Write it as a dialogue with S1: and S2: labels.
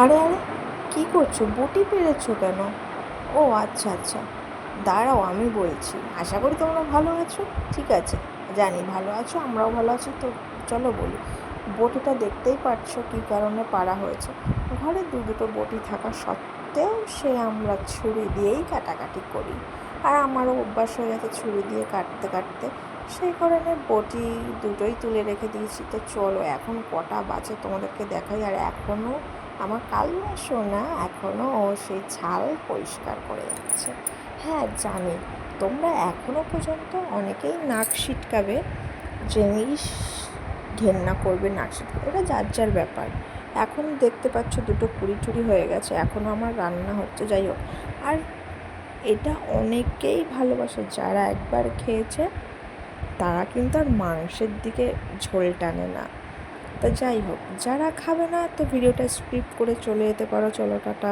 S1: আরে আরে, কী করছ? বটি পেরেছ কেন? ও আচ্ছা আচ্ছা। দাঁড়াও, আমি বলছি। আশা করি তোমরা ভালো আছো? ঠিক আছে। জানি ভালো আছো, আমরাও ভালো আছি। তো চলো বলি, বটিটা দেখতেই পারছ কী কারণে পারা হয়েছে? ঘরে দু দুটো বটি থাকা সত্ত্বেও সে আমরা ছুরি দিয়েই কাটাকাটি করি। আর আমারও অভ্যাস হয়ে গেছে ছুরি দিয়ে কাটতে কাটতে। সেই কারণে বটি দুটোই তুলে রেখে দিয়েছি। তো চলো, এখন কটা বাজে তোমাদেরকে দেখাই। আর এখনও আমার কাল্লা সোনা এখনও ও সেই ছাল পরিষ্কার করে যাচ্ছে। হ্যাঁ জানি, তোমরা এখনও পর্যন্ত অনেকেই নাক সিটকাবে জিনিস ঘেন্না করবে নাক সিটকাবে এটা যার যার ব্যাপার। এখন দেখতে পাচ্ছ দুটো পুরি চুরি হয়ে গেছে এখনও আমার রান্না হচ্ছে, যাই হোক। আর এটা অনেকেই ভালোবাসে, যারা একবার খেয়েছে, তারা কিন্তু আর মাংসের দিকে ঝোল টানে না। তা যাই হোক, যারা খাবে না, তো ভিডিওটা স্ক্রিপ্ট করে চলে যেতে পারো, চলো টাটা।